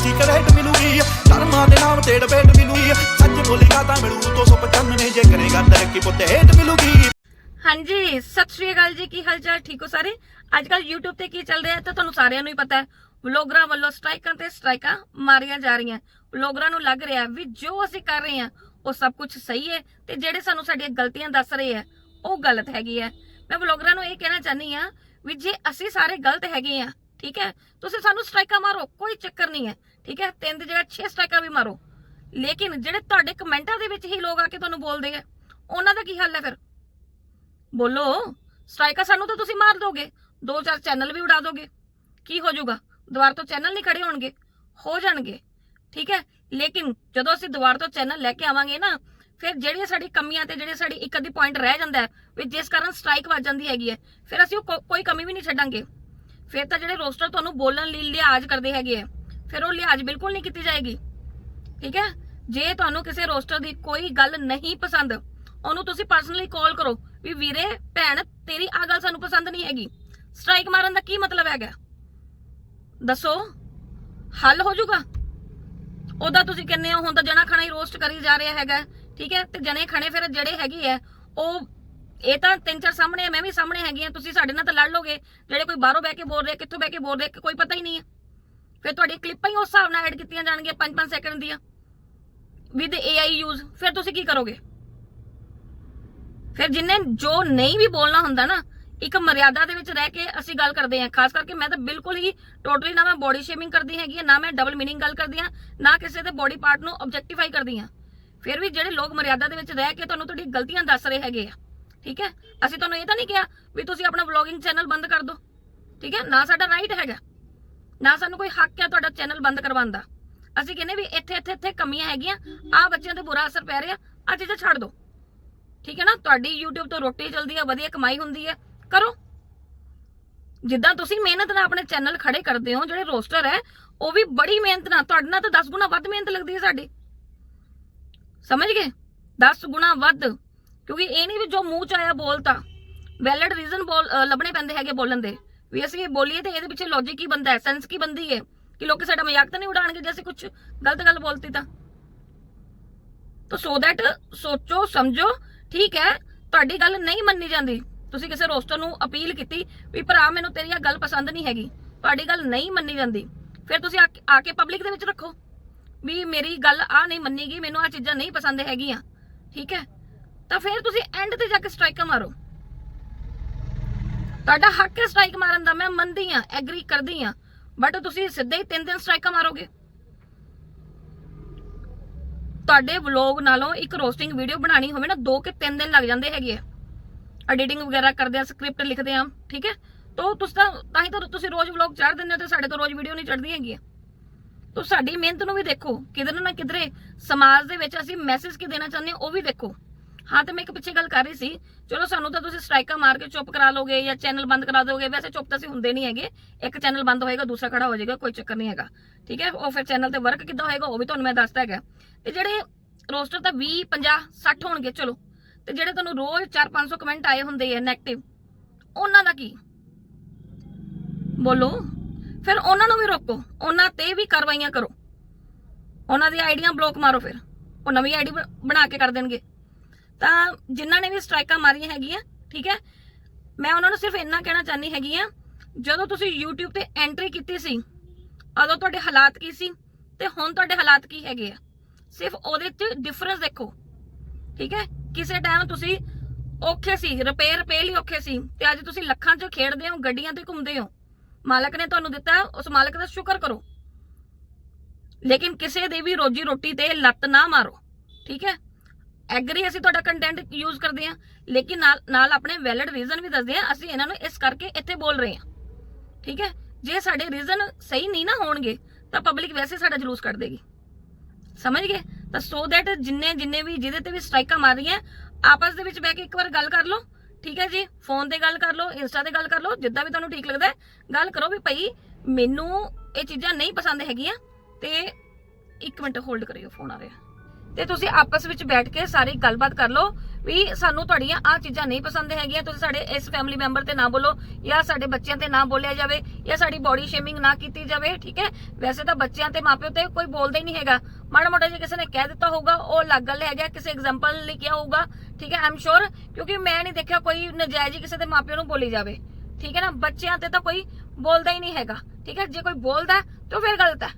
Secret ਮਿਲੂਗੀ ਧਰਮਾਂ ਦੇ ਨਾਮ ਤੇ ਡਬੇਟ ਮਿਲੂਗੀ ਸੱਚ ਬੋਲੇਗਾ ਤਾਂ ਮਿਲੂ 295 ਜੇ ਕਰੇਗਾ ਤਰੱਕੀ ਪੁੱਤ ਹੇਟ ਮਿਲੂਗੀ ਹਾਂਜੀ ਸਤਿ ਸ਼੍ਰੀ ਅਕਾਲ ਜੀ ਕੀ ਹਾਲ ਚਾਲ ਠੀਕ ਹੋ ਸਾਰੇ ਅੱਜ ਕੱਲ YouTube ਤੇ ਕੀ ਚੱਲ ਰਿਹਾ ਹੈ ਤਾਂ ਤੁਹਾਨੂੰ ਸਾਰਿਆਂ ਨੂੰ ਹੀ ਪਤਾ ਹੈ ਵਲੋਗਰਾਂ ਵੱਲੋਂ ਸਟ੍ਰਾਈਕਾਂ ਤੇ ਸਟ੍ਰਾਈਕਾਂ ਮਾਰੀਆਂ ਜਾ ਰਹੀਆਂ ਵਲੋਗਰਾਂ ਨੂੰ ਲੱਗ ਰਿਹਾ ਵੀ ਜੋ ਅਸੀਂ ਕਰ ਰਹੇ ਹਾਂ ਉਹ ਸਭ ਕੁਝ ਸਹੀ ਹੈ ਤੇ ਜਿਹੜੇ ਸਾਨੂੰ ਸਾਡੀਆਂ ਗਲਤੀਆਂ ਦੱਸ ਰਹੇ ਆ ਉਹ ਗਲਤ ਹੈਗੀ ਹੈ ਮੈਂ ਵਲੋਗਰਾਂ ਨੂੰ ਇਹ ਕਹਿਣਾ ਚਾਹਨੀ ਆ ਵੀ ਜੇ ਅਸੀਂ ਸਾਰੇ ਗਲਤ ਹੈਗੇ ਆ ਠੀਕ ਹੈ ਤੁਸੀਂ ਸਾਨੂੰ ਸਟ੍ਰਾਈਕਾਂ ਮਾਰੋ ਕੋਈ ਚੱਕਰ ਨਹੀਂ ਹੈ ਠੀਕ ਹੈ? ਤਿੰਨ ਦੀ ਜਗ੍ਹਾ 6 ਸਟ੍ਰਾਈਕਾਂ ਵੀ ਮਾਰੋ। ਲੇਕਿਨ ਜਿਹੜੇ ਤੁਹਾਡੇ ਕਮੈਂਟਾਂ ਦੇ ਵਿੱਚ ਹੀ ਲੋਕ ਆ ਕੇ ਤੁਹਾਨੂੰ ਬੋਲਦੇ ਆ, ਉਹਨਾਂ ਦਾ ਕੀ ਹੱਲ ਹੈ ਫਿਰ? ਬੋਲੋ, ਸਟ੍ਰਾਈਕਰ ਸਾਨੂੰ ਤਾਂ ਤੁਸੀਂ ਮਾਰ ਦੋਗੇ। ਦੋ ਚਾਰ ਚੈਨਲ ਵੀ ਉਡਾ ਦੋਗੇ। ਕੀ ਹੋ ਜਾਊਗਾ? ਦੁਬਾਰਾ ਤੋਂ ਚੈਨਲ ਨਹੀਂ ਖੜੇ ਹੋਣਗੇ। ਹੋ ਜਾਣਗੇ। ਠੀਕ ਹੈ? ਲੇਕਿਨ ਜਦੋਂ ਅਸੀਂ ਦੁਬਾਰਾ ਤੋਂ ਚੈਨਲ ਲੈ ਕੇ ਆਵਾਂਗੇ ਨਾ, ਫਿਰ ਜਿਹੜੀਆਂ ਸਾਡੀ ਕਮੀਆਂ ਤੇ ਜਿਹੜੇ ਸਾਡੀ ਇੱਕ ਅੱਧੀ ਪੁਆਇੰਟ ਰਹਿ ਜਾਂਦਾ ਵੀ ਜਿਸ ਕਾਰਨ ਸਟ੍ਰਾਈਕ ਵੱਜ ਜਾਂਦੀ ਹੈਗੀ ਹੈ, ਫਿਰ ਅਸੀਂ ਉਹ ਕੋਈ ਕਮੀ ਵੀ ਨਹੀਂ ਛੱਡਾਂਗੇ। ਫਿਰ ਤਾਂ ਜਿਹੜੇ ਰੋਸਟਰ ਤੁਹਾਨੂੰ ਬੋਲਣ ਲਈ ਲਿਹਾਜ਼ ਕਰਦੇ ਹੈਗੇ ਆ ਫਿਰ ਉਹ ਲਿਹਾਜ਼ ਬਿਲਕੁਲ ਨਹੀਂ ਕੀਤੀ ਜਾਏਗੀ। ਠੀਕ ਹੈ? ਜੇ ਤੁਹਾਨੂੰ ਕਿਸੇ ਰੋਸਟਰ ਦੀ ਕੋਈ ਗੱਲ ਨਹੀਂ ਪਸੰਦ, ਉਹਨੂੰ ਤੁਸੀਂ ਪਰਸਨਲੀ ਕਾਲ ਕਰੋ ਵੀ ਵੀਰੇ, ਭੈਣ, ਤੇਰੀ ਆ ਗੱਲ ਸਾਨੂੰ ਪਸੰਦ ਨਹੀਂ ਹੈਗੀ। ਸਟ੍ਰਾਈਕ ਮਾਰਨ ਦਾ ਕੀ ਮਤਲਬ ਹੈਗਾ? ਦੱਸੋ? ਹੱਲ ਹੋ ਜਾਊਗਾ? ਉਹਦਾ ਤੁਸੀਂ ਕਹਿੰਦੇ ਹੋ, ਹੁਣ ਤਾਂ ਜਣਾ ਖਾਣਾ ਹੀ ਰੋਸਟ ਕਰੀ ਜਾ ਰਿਹਾ ਹੈਗਾ। ਠੀਕ ਹੈ? ਤੇ ਜਣੇ ਖਾਣੇ ਫਿਰ ਜਿਹੜੇ ਹੈਗੇ ਆ, ਉਹ ਇਹ ਤਾਂ ਤਿੰਨ ਚਾਰ ਸਾਹਮਣੇ ਮੈਂ ਵੀ ਸਾਹਮਣੇ ਹੈਗੀ ਆ, ਤੁਸੀਂ ਸਾਡੇ ਨਾਲ ਤਾਂ ਲੜ ਲੋਗੇ। ਜਿਹੜੇ ਕੋਈ ਬਾਹਰੋਂ ਬਹਿ ਕੇ ਬੋਲ ਰਹੇ, ਕਿੱਥੋਂ ਬਹਿ ਕੇ ਬੋਲ ਰਹੇ, ਕੋਈ ਪਤਾ ਹੀ ਨਹੀਂ ਹੈ ਫਿਰ ਤੁਹਾਡੀ ਕਲਿੱਪਾਂ ਹੀ ਉਸ ਹਿਸਾਬ ਨਾਲ ਐਡ ਕੀਤੀਆਂ ਜਾਣਗੀਆਂ 5-5 ਸੈਕਿੰਡ ਦੀਆਂ। ਵਿਦ AI ਯੂਜ਼ ਫਿਰ ਤੁਸੀਂ ਕੀ ਕਰੋਗੇ? ਫਿਰ ਜਿੰਨੇ ਜੋ ਨਹੀਂ ਵੀ ਬੋਲਣਾ ਹੁੰਦਾ ਨਾ, ਇੱਕ ਮਰਿਆਦਾ ਦੇ ਵਿੱਚ ਰਹਿ ਕੇ ਅਸੀਂ ਗੱਲ ਕਰਦੇ ਹਾਂ। ਖਾਸ ਕਰਕੇ ਮੈਂ ਤਾਂ ਬਿਲਕੁਲ ਹੀ ਟੋਟਲੀ ਨਾ ਮੈਂ ਬੋਡੀ ਸ਼ੇਮਿੰਗ ਕਰਦੀ ਹੈਗੀ ਆ ਨਾ ਮੈਂ ਡਬਲ ਮੀਨਿੰਗ ਗੱਲ ਕਰਦੀ ਹਾਂ, ਨਾ ਕਿਸੇ ਦੇ ਬੋਡੀ ਪਾਰਟ ਨੂੰ ਆਬਜੈਕਟੀਫਾਈ ਕਰਦੀ ਹਾਂ। ਫਿਰ ਵੀ ਜਿਹੜੇ ਲੋਕ ਮਰਿਆਦਾ ਦੇ ਵਿੱਚ ਰਹਿ ਕੇ ਤੁਹਾਨੂੰ ਤੁਹਾਡੀ ਗਲਤੀਆਂ ਦੱਸ ਰਹੇ ਹੈਗੇ ਆ, ਠੀਕ ਹੈ? ਅਸੀਂ ਤੁਹਾਨੂੰ ਇਹ ਤਾਂ ਨਹੀਂ ਕਿਹਾ ਵੀ ਤੁਸੀਂ ਆਪਣਾ ਵਲੌਗਿੰਗ ਚੈਨਲ ਬੰਦ ਕਰ ਦਿਓ, ਠੀਕ ਹੈ? ਨਾ ਸਾਡਾ ਰਾਈਟ ਹੈਗਾ। ਨਾ ਸਾਨੂੰ ਕੋਈ ਹੱਕ ਹੈ ਤੁਹਾਡਾ ਚੈਨਲ ਬੰਦ ਕਰਵਾਉਣ ਦਾ। ਅਸੀਂ ਕਹਿੰਦੇ ਵੀ ਇੱਥੇ ਇੱਥੇ ਇੱਥੇ ਕਮੀਆਂ ਹੈਗੀਆਂ ਆ ਬੱਚਿਆਂ ਤੇ ਬੁਰਾ ਅਸਰ ਪੈ ਰਿਹਾ ਆ ਚੀਜ਼ਾਂ ਛੱਡ ਦਿਓ। ਠੀਕ ਹੈ ਨਾ? ਤੁਹਾਡੀ YouTube ਤੋਂ ਰੋਟੀ ਚਲਦੀ ਹੈ ਵਧੀਆ ਕਮਾਈ ਹੁੰਦੀ ਹੈ ਕਰੋ। ਜਿੱਦਾਂ ਤੁਸੀਂ ਮਿਹਨਤ ਨਾਲ ਆਪਣੇ ਚੈਨਲ ਖੜੇ ਕਰਦੇ ਹੋ, ਜਿਹੜੇ ਰੋਸਟਰ ਹੈ, ਉਹ ਵੀ ਬੜੀ ਮਿਹਨਤ ਨਾਲ, ਤੁਹਾਡੇ ਨਾਲ ਤਾਂ 10 ਗੁਣਾ ਵੱਧ ਮਿਹਨਤ ਲੱਗਦੀ ਹੈ ਸਾਡੀ। ਸਮਝ ਗਏ? 10 ਗੁਣਾ ਵੱਧ। ਕਿਉਂਕਿ ਇਹ ਨਹੀਂ ਵੀ ਜੋ ਮੂੰਹ ਚ ਆਇਆ ਬੋਲਤਾ। ਵੈਲਿਡ ਰੀਜ਼ਨ ਬੋਲ ਲੱਭਣੇ ਪੈਂਦੇ ਹੈਗੇ ਬੋਲਣ ਦੇ। ਵੀ ਅਸੀਂ ਇਹ ਬੋਲੀਏ ਤੇ ਇਹਦੇ ਪਿੱਛੇ ਲੌਜੀਕ ਕੀ ਬੰਦਾ ਹੈ? ਸੈਂਸ ਕੀ ਬੰਦੀ ਹੈ? ਕਿ ਲੋਕ ਸਾਡਾ ਮਜ਼ਾਕ ਤਾਂ ਨਹੀਂ ਉਡਾਣਗੇ ਜੇ ਅਸੀਂ ਕੁਝ ਗਲਤ ਗੱਲ ਬੋਲਤੀ ਤਾਂ? ਤਾਂ ਸੋ ਦੈਟ ਸੋਚੋ, ਸਮਝੋ, ਠੀਕ ਹੈ, ਤੁਹਾਡੀ ਗੱਲ ਨਹੀਂ ਮੰਨੀ ਜਾਂਦੀ। ਤੁਸੀਂ ਕਿਸੇ ਰੋਸਟਰ ਨੂੰ ਅਪੀਲ ਕੀਤੀ ਵੀ ਭਰਾ, ਮੈਨੂੰ ਤੇਰੀ ਇਹ ਗੱਲ ਪਸੰਦ ਨਹੀਂ ਹੈਗੀ। ਤੁਹਾਡੀ ਗੱਲ ਨਹੀਂ ਮੰਨੀ ਜਾਂਦੀ। ਫਿਰ ਤੁਸੀਂ ਆ ਕੇ- ਪਬਲਿਕ ਦੇ ਵਿੱਚ ਰੱਖੋ ਵੀ ਮੇਰੀ ਗੱਲ ਆ ਨਹੀਂ ਮੰਨੀਗੀ, ਮੈਨੂੰ ਆ ਚੀਜ਼ਾਂ ਨਹੀਂ ਪਸੰਦ ਹੈਗੀਆਂ। ਠੀਕ ਹੈ? ਤਾਂ ਫਿਰ ਤੁਸੀਂ ਐਂਡ ਤੇ ਜਾ ਕੇ ਸਟ੍ਰਾਈਕ ਮਾਰੋ। ਤੁਹਾਡਾ ਹੱਕ ਹੈ ਸਟ੍ਰਾਈਕ ਮਾਰਨ ਦਾ, ਮੈਂ ਮੰਨਦੀ ਆ ਐਗਰੀ ਕਰਦੀ ਆ ਬਟ ਤੁਸੀਂ ਸਿੱਧੇ ਹੀ ਤਿੰਨ ਦਿਨ ਸਟ੍ਰਾਈਕਾਂ ਮਾਰੋਗੇ। ਤੁਹਾਡੇ ਵਲੌਗ ਨਾਲੋਂ ਇੱਕ ਰੋਸਟਿੰਗ ਵੀਡੀਓ ਬਣਾਣੀ ਹੋਵੇ ਨਾ 2 ਕਿ 3 ਦਿਨ ਲੱਗ ਜਾਂਦੇ ਹੈਗੇ ਆ। ਐਡੀਟਿੰਗ ਵਗੈਰਾ ਕਰਦੇ ਆ ਸਕ੍ਰਿਪਟ ਲਿਖਦੇ ਆ, ਠੀਕ ਹੈ? ਤਾਂ ਤੁਸੀਂ ਤਾਂ ਤਾਂ ਹੀ ਤਾਂ ਤੁਸੀਂ ਰੋਜ਼ ਵਲੌਗ ਚੜ ਦਿੰਦੇ ਹੋ ਤੇ ਸਾਡੇ ਤੋਂ ਰੋਜ਼ ਵੀਡੀਓ ਨਹੀਂ ਚੜ੍ਹਦੀ ਹੈਗੀ ਤਾਂ ਸਾਡੀ ਮਿਹਨਤ ਨੂੰ ਵੀ ਦੇਖੋ, ਕਿਧਰ ਨਾ ਕਿਧਰੇ ਸਮਾਜ ਦੇ ਵਿੱਚ ਅਸੀਂ ਮੈਸੇਜ ਕੀ ਦੇਣਾ ਚਾਹੁੰਦੇ ਉਹ ਵੀ ਦੇਖੋ। ਹਾਂ, ਤੇ ਮੈਂ ਇੱਕ ਪਿੱਛੇ ਗੱਲ ਕਰ ਰਹੀ ਸੀ। ਚਲੋ, ਸਾਨੂੰ ਤਾਂ ਤੁਸੀਂ ਸਟ੍ਰਾਈਕਾਂ ਮਾਰ ਕੇ ਚੁੱਪ ਕਰਾ ਲੋਗੇ ਜਾਂ ਚੈਨਲ ਬੰਦ ਕਰਾ ਦੋਗੇ। ਵੈਸੇ ਚੁੱਪ ਤਾਂ ਅਸੀਂ ਹੁੰਦੇ ਨਹੀਂ ਹੈਗੇ। ਇੱਕ ਚੈਨਲ ਬੰਦ ਹੋਏਗਾ, ਦੂਸਰਾ ਖੜਾ ਹੋ ਜਾਏਗਾ, ਕੋਈ ਚੱਕਰ ਨਹੀਂ ਹੈਗਾ। ਠੀਕ ਹੈ? ਉਹ ਫਿਰ ਚੈਨਲ ਤੇ ਵਰਕ ਕਿੱਦਾਂ ਹੋਏਗਾ, ਉਹ ਵੀ ਤੁਹਾਨੂੰ ਮੈਂ ਦੱਸਦਾ ਹੈਗਾ। ਤੇ ਜਿਹੜੇ ਰੋਸਟਰ ਤਾਂ 20 50 60 ਹੋਣਗੇ, ਚਲੋ। ਤੇ ਜਿਹੜੇ ਤੁਹਾਨੂੰ ਰੋਜ਼ 4-500 ਕਮੈਂਟ ਆਏ ਹੁੰਦੇ ਆ 네ਗੇਟਿਵ ਉਹਨਾਂ ਦਾ ਕੀ? ਬੋਲੋ। ਫਿਰ ਉਹਨਾਂ ਨੂੰ ਵੀ ਰੋਕੋ। ਉਹਨਾਂ ਤੇ ਵੀ ਕਾਰਵਾਈਆਂ ਕਰੋ। ਉਹਨਾਂ ਦੀ ਆਈਡੀਆਂ ਬਲੌਕ ਮਾਰੋ ਫਿਰ। ਉਹ ਨਵੀਂ ਆਈਡੀ ਬਣਾ ਕੇ ਕਰ ਦੇਣਗੇ। ਤਾਂ ਜਿਨ੍ਹਾਂ ਨੇ ਵੀ ਸਟ੍ਰਾਈਕਾਂ ਮਾਰੀਆਂ ਹੈਗੀਆਂ, ਠੀਕ ਹੈ? ਮੈਂ ਉਹਨਾਂ ਨੂੰ ਸਿਰਫ ਇੰਨਾ ਕਹਿਣਾ ਚਾਹਨੀ ਹੈਗੀ ਆ ਜਦੋਂ ਤੁਸੀਂ YouTube ਤੇ ਐਂਟਰੀ ਕੀਤੀ ਸੀ, ਉਦੋਂ ਤੁਹਾਡੇ ਹਾਲਾਤ ਕੀ ਸੀ ਤੇ ਹੁਣ ਤੁਹਾਡੇ ਹਾਲਾਤ ਕੀ ਹੈਗੇ ਆ? ਸਿਰਫ ਉਹਦੇ 'ਚ ਡਿਫਰੈਂਸ ਦੇਖੋ, ਠੀਕ ਹੈ? ਕਿਸੇ ਟਾਈਮ ਤੁਸੀਂ ਔਖੇ ਸੀ ਰੁਪਏ ਰੁਪਏ ਲਈ ਔਖੇ ਸੀ ਤੇ ਅੱਜ ਤੁਸੀਂ ਲੱਖਾਂ 'ਚ ਖੇਡਦੇ ਹੋ, ਗੱਡੀਆਂ ਤੇ ਘੁੰਮਦੇ ਹੋ, ਮਾਲਕ ਨੇ ਤੁਹਾਨੂੰ ਦਿੱਤਾ, ਉਸ ਮਾਲਕ ਦਾ ਸ਼ੁਕਰ ਕਰੋ। ਲੇਕਿਨ ਕਿਸੇ ਦੇ ਵੀ ਰੋਜੀ ਰੋਟੀ ਤੇ ਲੱਤ ਨਾ ਮਾਰੋ, ਠੀਕ ਹੈ? ਐਗਰੀ ਅਸੀਂ ਤੁਹਾਡਾ ਕੰਟੈਂਟ ਯੂਜ਼ ਕਰਦੇ ਹਾਂ, ਲੇਕਿਨ ਨਾਲ ਨਾਲ ਆਪਣੇ ਵੈਲਿਡ ਰੀਜ਼ਨ ਵੀ ਦੱਸਦੇ ਹਾਂ, ਅਸੀਂ ਇਹਨਾਂ ਨੂੰ ਇਸ ਕਰਕੇ ਇੱਥੇ ਬੋਲ ਰਹੇ ਹਾਂ। ਠੀਕ ਹੈ? ਜੇ ਸਾਡੇ ਰੀਜ਼ਨ ਸਹੀ ਨਹੀਂ ਨਾ ਹੋਣਗੇ, ਤਾਂ ਪਬਲਿਕ ਵੈਸੇ ਸਾਡਾ ਜਲੂਸ ਕੱਢ ਦੇਗੀ। ਸਮਝ ਗਏ? ਤਾਂ ਸੋ ਦੈਟ ਜਿੰਨੇ ਜਿੰਨੇ ਵੀ ਜਿਹਦੇ ਤੇ ਵੀ ਸਟ੍ਰਾਈਕਾਂ ਮਾਰ ਰਹੀਆਂ, ਆਪਸ ਦੇ ਵਿੱਚ ਬਹਿ ਕੇ ਇੱਕ ਵਾਰ ਗੱਲ ਕਰ ਲਓ। ਠੀਕ ਹੈ ਜੀ? ਫੋਨ ਤੇ ਗੱਲ ਕਰ ਲਓ ਇੰਸਟਾ ਤੇ ਗੱਲ ਕਰ ਲਓ, ਜਿੱਦਾਂ ਵੀ ਤੁਹਾਨੂੰ ਠੀਕ ਲੱਗਦਾ ਗੱਲ ਕਰੋ ਵੀ ਭਾਈ ਮੈਨੂੰ ਇਹ ਚੀਜ਼ਾਂ ਨਹੀਂ ਪਸੰਦ ਹੈਗੀਆਂ, ਤੇ ਇੱਕ ਮਿੰਟ ਹੋਲਡ ਕਰਿਓ ਫੋਨ ਆ ਰਿਹਾ। ਤੇ ਤੁਸੀਂ ਆਪਸ ਵਿੱਚ ਬੈਠ ਕੇ ਸਾਰੀ ਗੱਲਬਾਤ ਕਰ ਲਓ ਵੀ ਸਾਨੂੰ ਤੁਹਾਡੀਆਂ ਆ ਚੀਜ਼ਾਂ ਨਹੀਂ ਪਸੰਦ ਹੈਗੀਆਂ ਤੁਸੀਂ ਸਾਡੇ ਇਸ ਫੈਮਿਲੀ ਮੈਂਬਰ ਤੇ ਨਾ ਬੋਲੋ ਜਾਂ ਸਾਡੇ ਬੱਚਿਆਂ ਤੇ ਨਾ ਬੋਲਿਆ ਜਾਵੇ ਜਾਂ ਸਾਡੀ ਬੋਡੀ ਸ਼ੇਮਿੰਗ ਨਾ ਕੀਤੀ ਜਾਵੇ ਠੀਕ ਹੈ? ਵੈਸੇ ਤਾਂ ਬੱਚਿਆਂ ਤੇ ਮਾਪਿਓ ਤੇ ਕੋਈ ਬੋਲਦਾ ਹੀ ਨਹੀਂ ਹੈਗਾ। ਮਾੜਾ ਮੋਟਾ ਜੇ ਕਿਸੇ ਨੇ ਕਹਿ ਦਿੱਤਾ ਹੋਊਗਾ ਉਹ ਅਲੱਗ ਗੱਲ ਹੈਗਾ ਕਿਸੇ ਐਗਜ਼ਾਮਪਲ ਲਈ ਕਿਹਾ ਹੋਊਗਾ ਠੀਕ ਹੈ? ਆਮ ਸ਼ੋਰ ਕਿਉਂਕਿ ਮੈਂ ਨਹੀਂ ਦੇਖਿਆ ਕੋਈ ਨਜਾਇਜ਼ ਹੀ ਕਿਸੇ ਦੇ ਮਾਪਿਓ ਨੂੰ ਬੋਲੀ ਜਾਵੇ ਠੀਕ ਹੈ ਨਾ? ਬੱਚਿਆਂ ਤੇ ਤਾਂ ਕੋਈ ਬੋਲਦਾ ਹੀ ਨਹੀਂ ਹੈਗਾ ਠੀਕ ਹੈ? ਜੇ ਕੋਈ ਬੋਲਦਾ ਹੈ, ਤਾਂ ਫਿਰ ਗਲਤ ਹੈ।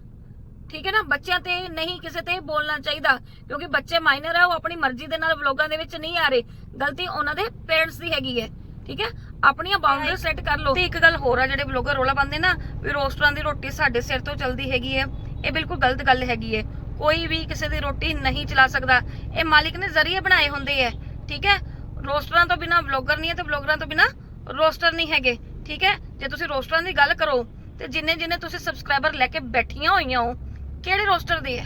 ਠੀਕ ਹੈ ਨਾ? ਬੱਚਿਆਂ ਤੇ ਨਹੀਂ ਕਿਸੇ ਤੇ ਬੋਲਣਾ ਚਾਹੀਦਾ ਕਿਉਂਕਿ ਬੱਚੇ ਮਾਈਨਰ ਆ ਉਹ ਆਪਣੀ ਮਰਜ਼ੀ ਦੇ ਨਾਲ ਵਲੋਗਾਂ ਦੇ ਵਿੱਚ ਨਹੀਂ ਆ ਰਹੇ। ਗਲਤੀ ਉਹਨਾਂ ਦੇ ਪੇਰੈਂਟਸ ਦੀ ਹੈਗੀ ਹੈ ਠੀਕ ਹੈ? ਆਪਣੀਆਂ ਬਾਉਂਡਰੀ ਸੈੱਟ ਕਰ ਲਓ। ਤੇ ਇੱਕ ਗੱਲ ਹੋਰ ਆ ਜਿਹੜੇ ਵਲੋਗਰ ਰੋਲਾ ਪਾਉਂਦੇ ਨਾ ਵੀ ਰੋਸਟਰਾਂ ਦੀ ਰੋਟੀ ਸਾਡੇ ਸਿਰ ਤੋਂ ਚਲਦੀ ਹੈਗੀ ਹੈ ਇਹ ਬਿਲਕੁਲ ਗਲਤ ਗੱਲ ਹੈਗੀ ਹੈ। ਕੋਈ ਵੀ ਕਿਸੇ ਦੀ ਰੋਟੀ ਨਹੀਂ ਚਲਾ ਸਕਦਾ। ਇਹ ਮਾਲਿਕ ਨੇ ਜ਼ਰੀਏ ਬਣਾਏ ਹੁੰਦੇ ਹੈ ਠੀਕ ਹੈ? ਰੋਸਟਰਾਂ ਤੋਂ ਬਿਨਾ ਵਲੋਗਰ ਨਹੀਂ ਹੈ ਤੇ ਵਲੋਗਰਾਂ ਤੋਂ ਬਿਨਾ ਰੋਸਟਰ ਨਹੀਂ ਹੈਗੇ ਠੀਕ ਹੈ? ਜੇ ਤੁਸੀਂ ਰੋਸਟਰਾਂ ਦੀ ਗੱਲ ਕਰੋ ਤੇ ਜਿੰਨੇ ਜਿੰਨੇ ਤੁਸੀਂ ਸਬਸਕ੍ਰਾਈਬਰ ਲੈ ਕੇ ਬੈਠੀਆਂ ਹੋਈਆਂ ਹੋ ਕਿਹੜੇ ਰੋਸਟਰ ਦੇ ਆ?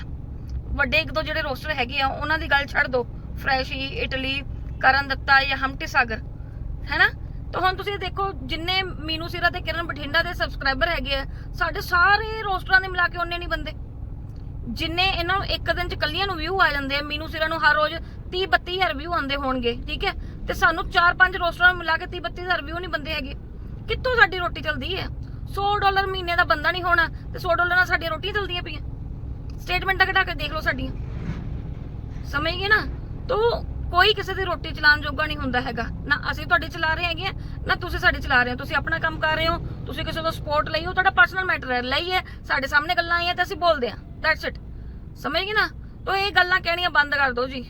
ਵੱਡੇ ਇੱਕ ਦੋ ਜਿਹੜੇ ਰੋਸਟਰ ਹੈਗੇ ਆ, ਉਹਨਾਂ ਦੀ ਗੱਲ ਛੱਡ ਦਿਓ ਫਰੈਸ਼ੀ ਇਟਲੀ, ਕਰਨ ਦੱਤਾ ਜਾਂ ਹਮਟੀ ਸਾਗਰ, ਹੈਨਾ? ਤਾਂ ਹੁਣ ਤੁਸੀਂ ਦੇਖੋ, ਜਿੰਨੇ ਮੀਨੂ ਸਿਰਾ ਤੇ ਕਿਰਨ ਬਠਿੰਡਾ ਦੇ ਸਬਸਕ੍ਰਾਈਬਰ ਹੈਗੇ ਆ, ਸਾਡੇ ਸਾਰੇ ਰੋਸਟਰਾਂ ਦੇ ਮਿਲਾ ਕੇ ਉਹਨੇ ਨਹੀਂ ਬੰਦੇ। ਜਿੰਨੇ ਇਹਨਾਂ ਨੂੰ ਇੱਕ ਦਿਨ ਚ ਕੱਲੀਆਂ ਨੂੰ ਵਿਊ ਆ ਜਾਂਦੇ ਆ, ਮੀਨੂ ਸਿਰਾ ਨੂੰ ਹਰ ਰੋਜ਼ 30 32000 ਵਿਊ ਆਉਂਦੇ ਹੋਣਗੇ, ਠੀਕ ਹੈ? ਤੇ ਸਾਨੂੰ 4-5 ਰੋਸਟਰਾਂ ਨੂੰ ਮਿਲਾ ਕੇ 30 32000 ਵਿਊ ਨਹੀਂ ਬੰਦੇ ਹੈਗੇ। ਕਿੱਥੋਂ ਸਾਡੀ ਰੋਟੀ ਚੱਲਦੀ ਹੈ? 100 ਡਾਲਰ ਮਹੀਨੇ ਦਾ ਬੰਦਾ ਨਹੀਂ ਹੋਣਾ, ਤੇ 100 ਡਾਲਰ ਨਾਲ ਸਾਡੀਆਂ ਰੋਟੀਆਂ ਚੱਲਦੀਆਂ ਪਈਆਂ। ਸਟੇਟਮੈਂਟਾਂ ਘਟਾ ਕੇ ਦੇਖ ਲਓ ਸਾਡੀਆਂ। ਸਮਝ ਗਏ ਨਾ? ਤੋ ਕੋਈ ਕਿਸੇ ਦੀ ਰੋਟੀ ਚਲਾਉਣ ਜੋਗਾ ਨਹੀਂ ਹੁੰਦਾ ਹੈਗਾ। ਨਾ ਅਸੀਂ ਤੁਹਾਡੀ ਚਲਾ ਰਹੇ ਹੈਗੇ ਆ, ਨਾ ਤੁਸੀਂ ਸਾਡੀ ਚਲਾ ਰਹੇ ਹੋ। ਤੁਸੀਂ ਆਪਣਾ ਕੰਮ ਕਰ ਰਹੇ ਹੋ ਤੁਸੀਂ ਕਿਸੇ ਤੋਂ ਸਪੋਰਟ ਲਈ ਹੋ ਤੁਹਾਡਾ ਪਰਸਨਲ ਮੈਟਰ ਹੈ ਲਈ ਹੈ। ਸਾਡੇ ਸਾਹਮਣੇ ਗੱਲਾਂ ਆਈਆਂ ਤੇ ਅਸੀਂ ਬੋਲਦੇ ਆ ਦੈਟਸ ਇਟ ਸਮਝ ਗਏ ਨਾ? ਤੋ ਇਹ ਗੱਲਾਂ ਕਹਿਣੀਆਂ ਬੰਦ ਕਰ ਦਿਓ ਜੀ।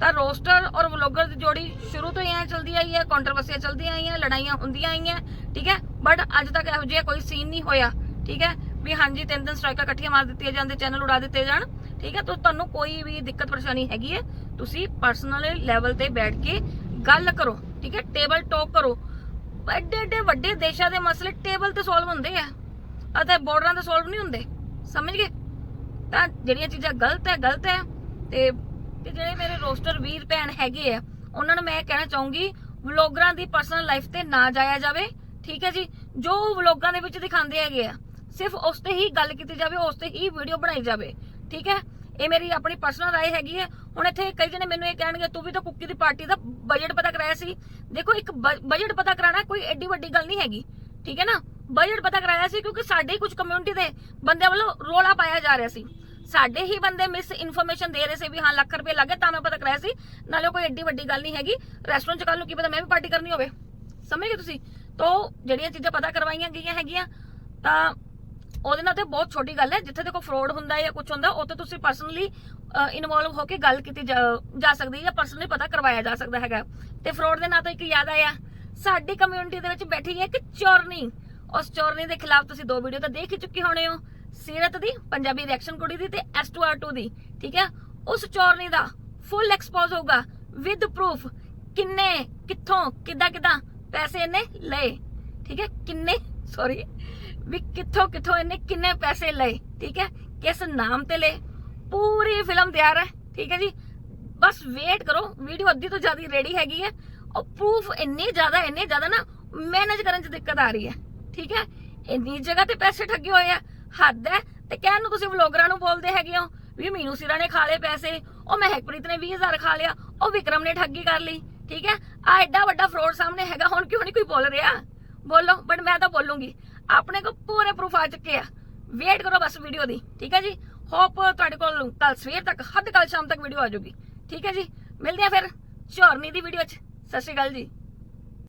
ਤਾਂ ਰੋਸਟਰ ਔਰ ਵਲੋਗਰ ਦੀ ਜੋੜੀ ਸ਼ੁਰੂ ਤੋਂ ਹੀ ਐ ਚਲਦੀ ਆਈ ਹੈ ਕੰਟਰੋਵਰਸੀਆਂ ਚਲਦੀਆਂ ਆਈਆਂ ਲੜਾਈਆਂ ਹੁੰਦੀਆਂ ਆਈਆਂ ਠੀਕ ਹੈ? ਬਟ ਅੱਜ ਤੱਕ ਇਹੋ ਜਿਹਾ ਕੋਈ ਸੀਨ ਨਹੀਂ ਹੋਇਆ ਠੀਕ ਹੈ? ਵੀ ਹਾਂਜੀ, ਤਿੰਨ ਤਿੰਨ ਸਟ੍ਰਾਈਕਾਂ ਇਕੱਠੀਆਂ ਮਾਰ ਦਿੱਤੀਆਂ ਜਾਂਦੇ ਚੈਨਲ ਉਡਾ ਦਿੱਤੇ ਜਾਣ। ਠੀਕ ਹੈ, ਤਾਂ ਤੁਹਾਨੂੰ ਕੋਈ ਵੀ ਦਿੱਕਤ ਪਰੇਸ਼ਾਨੀ ਹੈਗੀ ਹੈ, ਤੁਸੀਂ ਪਰਸਨਲ ਲੈਵਲ ਤੇ ਬੈਠ ਕੇ ਗੱਲ ਕਰੋ। ਠੀਕ ਹੈ ਟੇਬਲ ਟਾਕ ਕਰੋ। ਐਡੇ ਐਡੇ ਵੱਡੇ ਦੇਸ਼ਾਂ ਦੇ ਮਸਲੇ ਟੇਬਲ ਤੇ ਸੋਲਵ ਹੁੰਦੇ ਆ। ਅਤੇ ਬਾਰਡਰਾਂ ਤੇ ਸੋਲਵ ਨਹੀਂ ਹੁੰਦੇ। ਸਮਝ ਗਏ? ਤਾਂ ਜਿਹੜੀਆਂ ਚੀਜ਼ਾਂ ਗਲਤ ਹੈ ਗਲਤ ਹੈ। ਤੇ ਤੇ ਜਿਹੜੇ ਮੇਰੇ ਰੋਸਟਰ ਵੀਰ ਭੈਣ ਹੈਗੇ ਆ, ਉਹਨਾਂ ਨੂੰ ਮੈਂ ਕਹਿਣਾ ਚਾਹੂੰਗੀ ਵਲੋਗਰਾਂ ਦੀ ਪਰਸਨਲ ਲਾਈਫ ਤੇ ਨਾ ਜਾਇਆ ਜਾਵੇ। ਠੀਕ ਹੈ ਜੀ? ਜੋ ਵਲੋਗਾਂ ਦੇ ਵਿੱਚ ਦਿਖਾਉਂਦੇ ਹੈਗੇ ਆ ਸਿਰਫ ਉਸ ਤੇ ਹੀ ਗੱਲ ਕੀਤੀ ਜਾਵੇ ਉਸ ਤੇ ਹੀ ਵੀਡੀਓ ਬਣਾਈ ਜਾਵੇ। ਠੀਕ ਹੈ? ਇਹ ਮੇਰੀ ਆਪਣੀ ਪਰਸਨਲ ਰਾਏ ਹੈਗੀ ਹੈ। ਹੁਣ ਇੱਥੇ ਕਈ ਜਣੇ ਮੈਨੂੰ ਇਹ ਕਹਿਣਗੇ, ਤੂੰ ਵੀ ਤਾਂ ਕੁੱਕੀ ਦੀ ਪਾਰਟੀ ਦਾ ਬਜਟ ਪਤਾ ਕਰਾਇਆ ਸੀ। ਦੇਖੋ, ਇੱਕ ਬਜਟ ਪਤਾ ਕਰਾਣਾ ਕੋਈ ਐਡੀ ਵੱਡੀ ਗੱਲ ਨਹੀਂ ਹੈਗੀ। ਠੀਕ ਹੈ ਨਾ? ਬਜਟ ਪਤਾ ਕਰਾਇਆ ਸੀ ਕਿਉਂਕਿ ਸਾਡੇ ਹੀ ਕੁਝ ਕਮਿਊਨਿਟੀ ਦੇ ਬੰਦਿਆਂ ਵੱਲੋਂ ਰੋਲਾ ਪਾਇਆ ਜਾ ਰਿਹਾ ਸੀ। ਸਾਡੇ ਹੀ ਬੰਦੇ ਮਿਸ ਇਨਫੋਰਮੇਸ਼ਨ ਦੇ ਰਹੇ ਸੀ ਵੀ ਹਾਂ, ਲੱਖ ਰੁਪਏ ਲੱਗੇ ਤਾਂ ਮੈਂ ਪਤਾ ਕਰਾਇਆ ਸੀ। ਨਾਲੇ ਕੋਈ ਐਡੀ ਵੱਡੀ ਗੱਲ ਨਹੀਂ ਹੈਗੀ। ਰੈਸਟੋਰੈਂਟ ਚ ਕੱਲ ਨੂੰ ਕੀ ਪਤਾ ਮੈਂ ਵੀ ਪਾਰਟੀ ਕਰਨੀ ਹੋਵੇ। ਸਮਝ ਗਏ ਤੁਸੀਂ? ਤੋਂ, ਜਿਹੜੀਆਂ ਚੀਜ਼ਾਂ ਪਤਾ ਕਰਵਾਈਆਂ ਗਈਆਂ ਹੈਗੀਆਂ, ਤਾਂ ਉਹਦੇ ਨਾਲ ਤੇ ਬਹੁਤ ਛੋਟੀ ਗੱਲ ਹੈ, ਜਿੱਥੇ ਦੇਖੋ ਫਰੋਡ ਹੁੰਦਾ ਹੈ ਜਾਂ ਕੁਝ ਹੁੰਦਾ, ਉੱਥੇ ਤੁਸੀਂ ਪਰਸਨਲੀ ਇਨਵੋਲਵ ਹੋ ਕੇ ਗੱਲ ਕੀਤੀ ਜਾ ਸਕਦੀ ਹੈ ਜਾਂ ਪਰਸਨਲੀ ਪਤਾ ਕਰਵਾਇਆ ਜਾ ਸਕਦਾ ਹੈਗਾ। ਤੇ ਫਰੋਡ ਦੇ ਨਾਂ ਤੋਂ ਇੱਕ ਯਾਦ ਆਇਆ, ਸਾਡੀ ਕਮਿਊਨਿਟੀ ਦੇ ਵਿੱਚ ਬੈਠੀ ਹੈ ਇੱਕ ਚੋਰਨੀ। ਉਸ ਚੋਰਨੀ ਦੇ ਖਿਲਾਫ ਤੁਸੀਂ ਦੋ ਵੀਡੀਓ ਤਾਂ ਦੇਖ ਹੀ ਚੁੱਕੇ ਹੋਣੇ ਹੋ, ਸੀਰਤ ਦੀ, ਪੰਜਾਬੀ ਰਿਐਕਸ਼ਨ ਕੁੜੀ ਦੀ ਤੇ S2R2 ਦੀ, ਠੀਕ ਹੈ? ਉਸ ਚੋਰਨੀ ਦਾ ਫੁੱਲ ਐਕਸਪੋਜ਼ ਹੋਊਗਾ ਵਿਦ ਪ੍ਰੂਫ ਕਿੰਨੇ, ਕਿੱਥੋਂ, ਕਿੱਦਾਂ ਕਿੱਦਾਂ ਪੈਸੇ ਇਹਨੇ ਲਏ, ਠੀਕ ਹੈ? ਕਿੰਨੇ ਸੌਰੀ ਵੀ ਕਿੱਥੋਂ ਕਿੱਥੋਂ ਇਹਨੇ ਕਿੰਨੇ ਪੈਸੇ ਲਏ, ਠੀਕ ਹੈ? ਕਿਸ ਨਾਮ ਤੇ ਲਏ? ਪੂਰੀ ਫਿਲਮ ਤਿਆਰ ਹੈ, ਠੀਕ ਹੈ ਜੀ? ਬਸ ਵੇਟ ਕਰੋ ਵੀਡੀਓ ਅੱਧੀ ਤੋਂ ਜ਼ਿਆਦਾ ਰੈਡੀ ਹੈਗੀ ਹੈ। ਉਹ ਪ੍ਰੂਫ ਇੰਨੇ ਜ਼ਿਆਦਾ ਇੰਨੇ ਜ਼ਿਆਦਾ ਨਾ ਮੈਨੇਜ ਕਰਨ 'ਚ ਦਿੱਕਤ ਆ ਰਹੀ ਹੈ, ਠੀਕ ਹੈ? ਇੰਨੀ ਜਗ੍ਹਾ ਤੇ ਪੈਸੇ ਠੱਗੇ ਹੋਏ ਆ, ਹੱਦ ਹੈ। ਤੇ ਕਹਿਣ ਨੂੰ ਤੁਸੀਂ ਵਲੋਗਰਾਂ ਨੂੰ ਬੋਲਦੇ ਹੈਗੇ ਹੋ ਵੀ ਮੀਨੂ ਸਿਰਾ ਨੇ ਖਾ ਲਏ ਪੈਸੇ, ਉਹ ਮਹਿਕਪ੍ਰੀਤ ਨੇ 20000 ਖਾ ਲਿਆ, ਉਹ ਵਿਕਰਮ ਨੇ ਠੱਗੀ ਕਰ ਲਈ, ਠੀਕ ਹੈ? ਆ ਐਡਾ ਵੱਡਾ ਫਰੋਡ ਸਾਹਮਣੇ ਹੈਗਾ, ਹੁਣ ਕਿਉਂ ਨਹੀਂ ਕੋਈ ਬੋਲ ਰਿਹਾ? ਬੋਲੋ ਬਟ ਮੈਂ ਤਾਂ ਬੋਲੂੰਗੀ। ਆਪਣੇ ਕੋਲ ਪੂਰੇ ਪ੍ਰੂਫ ਆ ਚੁੱਕੇ ਆ। ਵੇਟ ਕਰੋ ਬਸ ਵੀਡੀਓ ਦੀ, ਠੀਕ ਹੈ ਜੀ? ਹੋਪ ਤੁਹਾਡੇ ਕੋਲ ਕੱਲ ਸਵੇਰ ਤੱਕ, ਹੱਦ ਕੱਲ ਸ਼ਾਮ ਤੱਕ ਵੀਡੀਓ ਆ ਜਾਊਗੀ। ਠੀਕ ਹੈ ਜੀ? ਮਿਲਦੇ ਆ ਫਿਰ ਝੋਰਨੀ ਦੀ ਵੀਡੀਓ 'ਚ। ਸਤਿ ਸ਼੍ਰੀ ਅਕਾਲ ਜੀ।